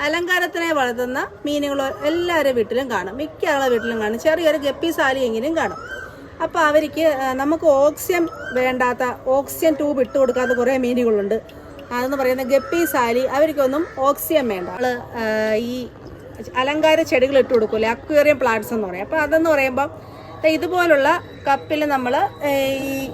അലങ്കാരത്തിനായി വളർത്തുന്ന മീനുകൾ എല്ലാവരുടെ വീട്ടിലും കാണും. മിക്ക ആളുടെ വീട്ടിലും കാണും. ചെറിയൊരു ഗപ്പി സാലിയെങ്കിലും കാണും. അപ്പോൾ അവർക്ക് നമുക്ക് ഓക്സിജൻ വേണ്ടാത്ത ഓക്സിജൻ ട്യൂബ് ഇട്ട് കൊടുക്കാത്ത കുറേ മീനുകളുണ്ട്. അതെന്ന് പറയുന്ന ഗപ്പി സാലി അവർക്കൊന്നും ഓക്സിജൻ വേണ്ട. ആ, ഈ അലങ്കാര ചെടികൾ ഇട്ട് കൊടുക്കൂലേ അക്വേറിയം പ്ലാന്റ്സ് എന്ന് പറയും. അപ്പോൾ അതെന്ന് പറയുമ്പം ഇതുപോലുള്ള കപ്പിൽ നമ്മൾ ഈ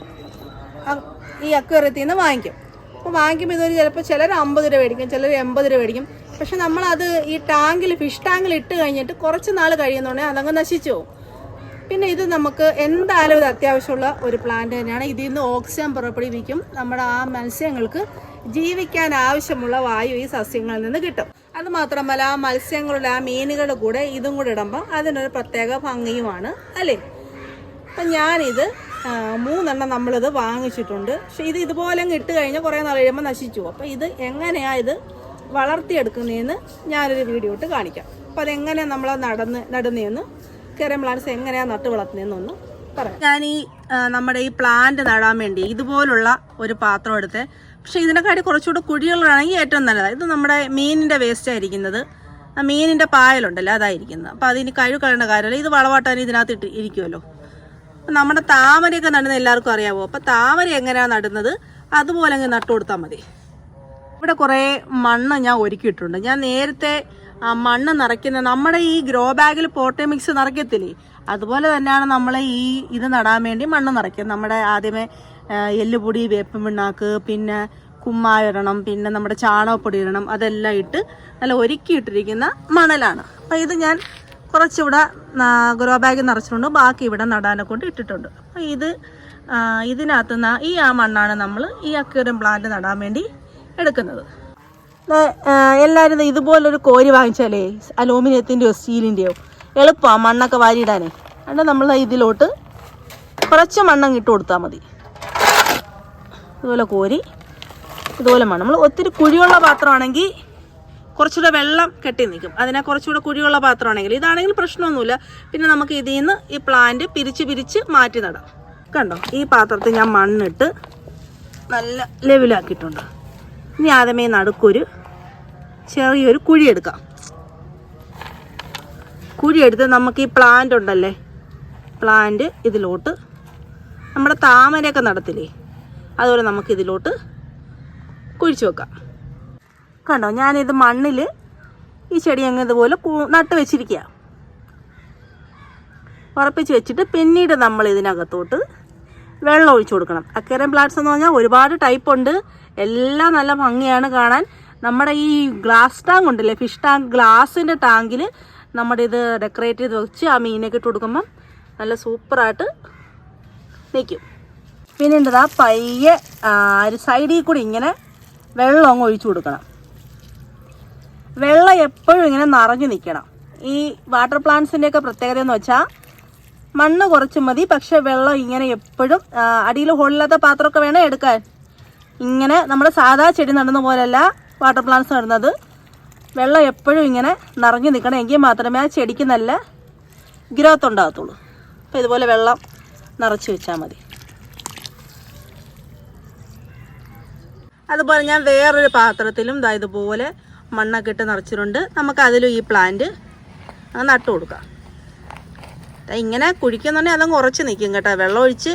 ഈ അക്വേറിയത്തിൽ നിന്ന് വാങ്ങിക്കും. അപ്പോൾ വാങ്ങിക്കുമ്പോൾ ഇതൊരു ചിലപ്പോൾ ചിലർ അമ്പത് രൂപ മേടിക്കും ചിലർ എൺപത് രൂപ മേടിക്കും. പക്ഷെ നമ്മളത് ഈ ടാങ്കിൽ ഫിഷ് ടാങ്കിൽ ഇട്ട് കഴിഞ്ഞിട്ട് കുറച്ച് നാൾ കഴിയുന്നുണ്ടെങ്കിൽ അതങ്ങ് നശിച്ചു പിന്നെ ഇത് നമുക്ക് എന്തായാലും ഇത് അത്യാവശ്യമുള്ള ഒരു പ്ലാന്റ് തന്നെയാണ്. ഇതിൽ നിന്ന് ഓക്സിജൻ പുറപ്പെടുവിക്കും. നമ്മുടെ ആ മത്സ്യങ്ങൾക്ക് ജീവിക്കാൻ ആവശ്യമുള്ള വായു ഈ സസ്യങ്ങളിൽ നിന്ന് കിട്ടും. അത് മാത്രമല്ല ആ മത്സ്യങ്ങളുടെ ആ മീനുകളുടെ കൂടെ ഇതും കൂടെ ഇടുമ്പോൾ അതിനൊരു പ്രത്യേക ഭംഗിയുമാണ് അല്ലേ? അപ്പം ഞാനിത് മൂന്നെണ്ണം നമ്മളിത് വാങ്ങിച്ചിട്ടുണ്ട്. പക്ഷെ ഇത് ഇതുപോലെ ഇട്ട് കഴിഞ്ഞാൽ കുറേ നാൾ കഴിയുമ്പോൾ നശിച്ചു അപ്പോൾ ഇത് എങ്ങനെയാണ് ഇത് വളർത്തിയെടുക്കുന്നതെന്ന് ഞാനൊരു വീഡിയോ ഇട്ട് കാണിക്കാം. അപ്പോൾ അതെങ്ങനെയാണ് നമ്മൾ നടന്ന് നടുന്നതെന്ന് കയറിയ പ്ലാന്റ്സ് എങ്ങനെയാണ് നട്ട് വളർത്തുന്നതെന്നൊന്ന് പറയാം. ഞാൻ ഈ നമ്മുടെ ഈ പ്ലാന്റ് നടാൻ വേണ്ടി ഇതുപോലുള്ള ഒരു പാത്രം എടുത്ത് പക്ഷെ ഇതിനെക്കാട്ടി കുറച്ചുകൂടെ കുഴികളാണെങ്കിൽ ഏറ്റവും നല്ലതാണ് ഇത് നമ്മുടെ മീനിന്റെ വേസ്റ്റ് ആയിരിക്കുന്നത്. ആ മീനിന്റെ പായലുണ്ടല്ലോ അതായിരിക്കുന്നത്. അപ്പോൾ അതിന് കഴിവ് കളയേണ്ട കാര്യമല്ല. ഇത് വളവാട്ടാൻ ഇതിനകത്ത് ഇട്ട് ഇരിക്കുമല്ലോ അപ്പം നമ്മുടെ താമരയൊക്കെ നടുന്ന എല്ലാവർക്കും അറിയാമോ അപ്പോൾ താമര എങ്ങനെയാണ് നടുന്നത്? അതുപോലെ അങ്ങ് നട്ടു കൊടുത്താൽ മതി. ഇവിടെ കുറേ മണ്ണ് ഞാൻ ഒരുക്കിയിട്ടുണ്ട്. ഞാൻ നേരത്തെ മണ്ണ് നിറയ്ക്കുന്ന നമ്മുടെ ഈ ഗ്രോ ബാഗിൽ പോട്ടേ മിക്സ് നിറയ്ക്കത്തില്ലേ? അതുപോലെ തന്നെയാണ് നമ്മൾ ഈ ഇത് നടാൻ വേണ്ടി മണ്ണ് നിറയ്ക്കുന്നത്. നമ്മുടെ ആദ്യമേ എല്ലുപൊടി വേപ്പൻ പിണ്ണാക്ക് പിന്നെ കുമ്മായ ഇടണം പിന്നെ നമ്മുടെ ചാണകപ്പൊടി ഇടണം അതെല്ലാം ഇട്ട് നല്ല ഒരുക്കിയിട്ടിരിക്കുന്ന മണലാണ്. അപ്പം ഇത് ഞാൻ കുറച്ചിവിടെ ഗ്രോ ബാഗ് നിറച്ചിട്ടുണ്ട്. ബാക്കി ഇവിടെ നടാനെ കൊണ്ട് ഇട്ടിട്ടുണ്ട്. അപ്പം ഇത് ഇതിനകത്ത് ഈ ആ മണ്ണാണ് നമ്മൾ ഈ അക്വേറിയം പ്ലാന്റ് നടാൻ വേണ്ടി എടുക്കുന്നത്. എല്ലാവരും ഇതുപോലൊരു കോരി വാങ്ങിച്ചാലേ അലൂമിനിയത്തിന്റെയോ സ്റ്റീലിന്റെയോ എളുപ്പമാണ് മണ്ണൊക്കെ വാരിയിടാനേ. അതുകൊണ്ട് നമ്മൾ ഇതിലോട്ട് കുറച്ച് മണ്ണങ്ങ് ഇട്ട് കൊടുത്താൽ മതി. ഇതുപോലെ കോരി ഇതുപോലെ മണ്ണ്. നമ്മൾ ഒത്തിരി കുഴിയുള്ള പാത്രമാണെങ്കിൽ കുറച്ചുകൂടെ വെള്ളം കെട്ടി നിൽക്കും. അതിനെ കുറച്ചുകൂടെ കുഴിയുള്ള പാത്രമാണെങ്കിൽ ഇതാണെങ്കിൽ പ്രശ്നമൊന്നുമില്ല. പിന്നെ നമുക്ക് ഇതിൽ നിന്ന് ഈ പ്ലാന്റ് പിരിച്ച് പിരിച്ച് മാറ്റി നടാം. കണ്ടോ? ഈ പാത്രത്തിൽ ഞാൻ മണ്ണിട്ട് നല്ല ലെവലാക്കിയിട്ടുണ്ട് ഇനി ആദ്യമേ നടുക്കൊരു ചെറിയൊരു കുഴി എടുക്കാം. കുഴി എടുത്ത് നമുക്ക് ഈ പ്ലാന്റ് ഉണ്ടല്ലേ? പ്ലാന്റ് ഇതിലോട്ട് നമ്മുടെ താമരയൊക്കെ നടത്തില്ലേ? അതുപോലെ നമുക്ക് ഇതിലോട്ട് കുഴിച്ചു വെക്കാം. കണ്ടോ? ഞാനിത് മണ്ണിൽ ഈ ചെടി അങ്ങ് ഇതുപോലെ നട്ട് വെച്ചിരിക്കുക ഉറപ്പിച്ച് വെച്ചിട്ട് പിന്നീട് നമ്മൾ ഇതിനകത്തോട്ട് വെള്ളം ഒഴിച്ചു കൊടുക്കണം. അക്വേറിയം പ്ലാന്റ്സ് എന്ന് പറഞ്ഞാൽ ഒരുപാട് ടൈപ്പ് ഉണ്ട്. എല്ലാം നല്ല ഭംഗിയാണ് കാണാൻ. നമ്മുടെ ഈ ഗ്ലാസ് ടാങ്ക് ഉണ്ടല്ലേ? ഫിഷ് ടാങ്ക് ഗ്ലാസിന്റെ ടാങ്കിൽ നമ്മുടെ ഇത് ഡെക്കറേറ്റ് ചെയ്ത് വെച്ച് ആ മീനൊക്കെ ഇട്ട് കൊടുക്കുമ്പം നല്ല സൂപ്പറായിട്ട് നിൽക്കും പിന്നെ ഉണ്ടതാ പയ്യെ ഒരു സൈഡിൽ കൂടി ഇങ്ങനെ വെള്ളം അങ്ങ് ഒഴിച്ചു കൊടുക്കണം. വെള്ളം എപ്പോഴും ഇങ്ങനെ നിറഞ്ഞു നിൽക്കണം. ഈ വാട്ടർ പ്ലാന്റ്സിന്റെയൊക്കെ പ്രത്യേകത എന്ന് വെച്ചാൽ മണ്ണ് കുറച്ച് മതി. പക്ഷെ വെള്ളം ഇങ്ങനെ എപ്പോഴും അടിയിൽ ഹോളില്ലാത്ത പാത്രമൊക്കെ വേണം എടുക്കാൻ. ഇങ്ങനെ നമ്മുടെ സാധാ ചെടി നടുന്ന പോലെയല്ല വാട്ടർ പ്ലാന്റ്സ് നടുന്നത്. വെള്ളം എപ്പോഴും ഇങ്ങനെ നിറഞ്ഞു നിൽക്കണം. എങ്കിൽ മാത്രമേ ആ ചെടിക്ക് നല്ല ഗ്രോത്ത് ഉണ്ടാകത്തുള്ളൂ. അപ്പോൾ ഇതുപോലെ വെള്ളം നിറച്ച് വെച്ചാൽ മതി. അതുപോലെ ഞാൻ വേറൊരു പാത്രത്തിലും ഇതായതുപോലെ ഇതുപോലെ മണ്ണൊക്കെ ഇട്ട് നിറച്ചിട്ടുണ്ട്. നമുക്ക് അതിലും ഈ പ്ലാന്റ് നട്ടു കൊടുക്കാം. ഇങ്ങനെ കുഴിക്കുന്നുണ്ടെങ്കിൽ അതങ്ങ് ഉറച്ച് നിൽക്കും കേട്ടോ. വെള്ളം ഒഴിച്ച്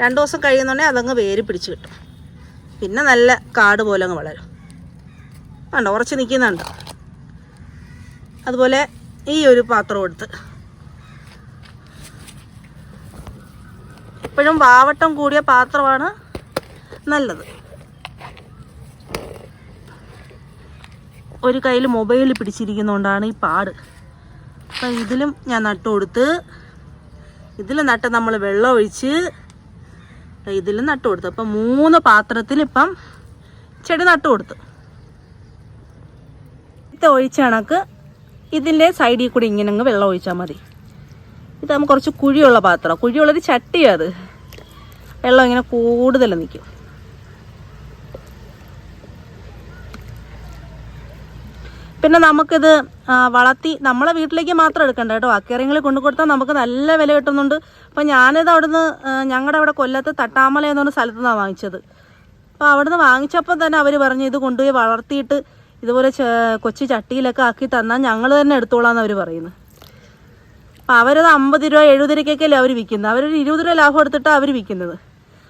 രണ്ട് ദിവസം കഴിയുന്നുണ്ടെങ്കിൽ അതങ്ങ് വേര് പിടിച്ച് കിട്ടും. പിന്നെ നല്ല കാട് പോലെ അങ്ങ് വളരും. കണ്ടോ? ഉറച്ച് നിൽക്കുന്നുണ്ട് അതുപോലെ ഈ ഒരു പാത്രം എടുത്ത്. എപ്പോഴും വാവട്ടം കൂടിയ പാത്രമാണ് നല്ലത്. ഒരു കയ്യിൽ മൊബൈൽ പിടിച്ചിരിക്കുന്നതുകൊണ്ടാണ് ഈ പാട്. അപ്പം ഇതിലും ഞാൻ നട്ടു കൊടുത്ത് ഇതിൽ നട്ട് നമ്മൾ വെള്ളം ഒഴിച്ച് ഇതിലും നട്ടു കൊടുത്തു. അപ്പം മൂന്ന് പാത്രത്തിൽ ഇപ്പം ചെടി നട്ടു കൊടുത്തു. ഇത് ഒഴിച്ച കണക്ക് ഇതിന്റെ സൈഡിൽ കൂടി ഇങ്ങനെ അങ്ങ് വെള്ളം ഒഴിച്ചാൽ മതി. ഇതാകുമ്പോൾ കുറച്ച് കുഴിയുള്ള പാത്രം. കുഴിയുള്ളൊരു ചട്ടിയാണ് അത്. വെള്ളം ഇങ്ങനെ കൂടുതൽ നിൽക്കും. പിന്നെ നമുക്കിത് വളർത്തി നമ്മളെ വീട്ടിലേക്ക് മാത്രം എടുക്കണ്ട കേട്ടോ. അക്കറിങ്ങളിൽ കൊണ്ടു കൊടുത്താൽ നമുക്ക് നല്ല വില കിട്ടുന്നുണ്ട്. അപ്പം ഞാനിത് അവിടുന്ന് ഞങ്ങളുടെ അവിടെ കൊല്ലത്ത് തട്ടാമല എന്ന് പറഞ്ഞ സ്ഥലത്തു നിന്നാണ് വാങ്ങിച്ചത്. അപ്പോൾ അവിടുന്ന് വാങ്ങിച്ചപ്പോൾ തന്നെ അവർ പറഞ്ഞു ഇത് കൊണ്ടുപോയി വളർത്തിയിട്ട് ഇതുപോലെ കൊച്ചു ചട്ടിയിലൊക്കെ ആക്കി തന്നാൽ ഞങ്ങൾ തന്നെ എടുത്തോളാന്ന് അവർ പറയുന്നത് അപ്പോൾ അവരത് അമ്പത് രൂപ എഴുപത് രൂപയ്ക്കൊക്കെയല്ലേ അവർ വിൽക്കുന്നത്? അവരൊരു ഇരുപത് രൂപ ലാഭം എടുത്തിട്ടാണ് അവർ വിൽക്കുന്നത്.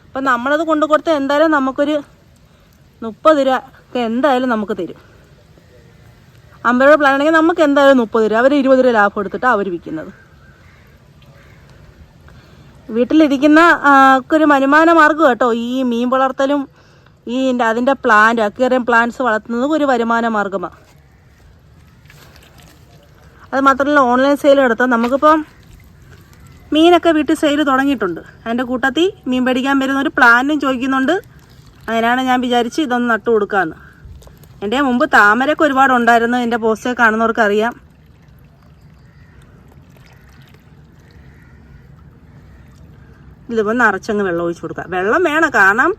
അപ്പം നമ്മളത് കൊണ്ടു കൊടുത്താൽ എന്തായാലും നമുക്കൊരു മുപ്പത് രൂപ എന്തായാലും നമുക്ക് തരും. അമ്പത് രൂപ പ്ലാൻ ആണെങ്കിൽ നമുക്ക് എന്തായാലും മുപ്പത് രൂപ അവർ ഇരുപത് രൂപ ലാഭം എടുത്തിട്ടാണ് അവർ വിൽക്കുന്നത്. വീട്ടിലിരിക്കുന്ന ഒരു വരുമാന മാർഗം കേട്ടോ. ഈ മീൻ വളർത്തലും ഈ അതിന്റെ പ്ലാന്റ് അക്വേറിയം പ്ലാന്റ്സ് വളർത്തുന്നതും ഒരു വരുമാന മാർഗമാണ് അത് മാത്രമല്ല ഓൺലൈൻ സെയിൽ എടുത്താൽ നമുക്കിപ്പം മീനൊക്കെ വീട്ടിൽ സെയിൽ തുടങ്ങിയിട്ടുണ്ട്. അതിന്റെ കൂട്ടത്തിൽ മീൻ പേടിക്കാൻ വരുന്ന ഒരു പ്ലാനും ചോദിക്കുന്നുണ്ട്. അതിനാണ് ഞാൻ വിചാരിച്ച് ഇതൊന്ന് നട്ടു കൊടുക്കാമെന്ന് എന്റെ മുമ്പ് താമരയൊക്കെ ഒരുപാട് ഉണ്ടായിരുന്നു. എന്റെ പോസ്റ്റൊക്കെ കാണുന്നവർക്ക് അറിയാം. ഇതിപ്പോൾ നിറച്ചങ്ങ് വെള്ളം ഒഴിച്ചു കൊടുക്കുക. വെള്ളം വേണം. കാരണം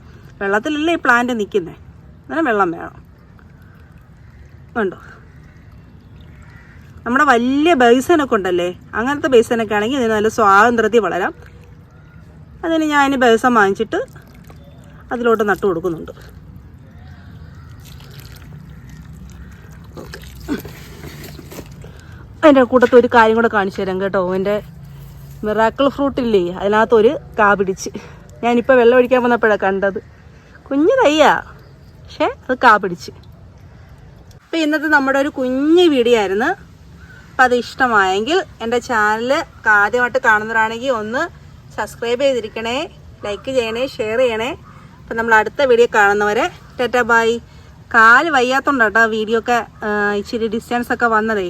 വെള്ളത്തിലല്ലേ ഈ പ്ലാന്റ് നിൽക്കുന്നത് അങ്ങനെ വെള്ളം വേണം. കണ്ടോ? നമ്മുടെ വലിയ ബേസനൊക്കെ ഉണ്ടല്ലേ? അങ്ങനത്തെ ബേസനൊക്കെ ആണെങ്കിൽ ഇതിന് നല്ല സ്വാതന്ത്ര്യത്തിൽ വളരാം. അതിന് ഞാൻ ബേസം വാങ്ങിച്ചിട്ട് അതിലോട്ട് നട്ടു കൊടുക്കുന്നുണ്ട്. അതിന്റെ കൂട്ടത്തിൽ ഒരു കാര്യം കൂടെ കാണിച്ചു തരാം കേട്ടോ. എന്റെ മിറാക്കിൾ ഫ്രൂട്ട് ഇല്ലേ? അതിനകത്തൊരു കാ പിടിച്ച് ഞാനിപ്പോൾ വെള്ളം ഒഴിക്കാൻ വന്നപ്പോഴാണ് കണ്ടത്. കുഞ്ഞു തയ്യാ. പക്ഷേ അത് കാ പിടിച്ച് അപ്പോൾ ഇന്നത്തെ നമ്മുടെ ഒരു കുഞ്ഞു വീഡിയോ ആയിരുന്നു. അപ്പം അത് ഇഷ്ടമായെങ്കിൽ എന്റെ ചാനൽ ആദ്യമായിട്ട് കാണുന്നവരാണെങ്കിൽ ഒന്ന് സബ്സ്ക്രൈബ് ചെയ്തിരിക്കണേ ലൈക്ക് ചെയ്യണേ ഷെയർ ചെയ്യണേ. അപ്പം നമ്മൾ അടുത്ത വീഡിയോ കാണുന്നവരെ ടെറ്റ ബായ് കാൽ വയ്യാത്തോണ്ടാട്ടോ വീഡിയോ ഒക്കെ ഇച്ചിരി ഡിസ്റ്റൻസ് ഒക്കെ വന്നതേ.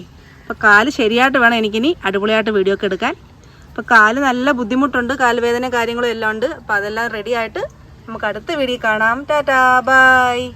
അപ്പോൾ കാൽ ശരിയായിട്ട് വേണം എനിക്കിനി അടിപൊളിയായിട്ട് വീഡിയോ ഒക്കെ എടുക്കാൻ. അപ്പോൾ കാൽ നല്ല ബുദ്ധിമുട്ടുണ്ട് കാലുവേദന കാര്യങ്ങളും എല്ലാം ഉണ്ട്. അപ്പോൾ അതെല്ലാം റെഡിയായിട്ട് നമുക്ക് അടുത്ത വീഡിയോ കാണാം. ടാറ്റാ ബായ്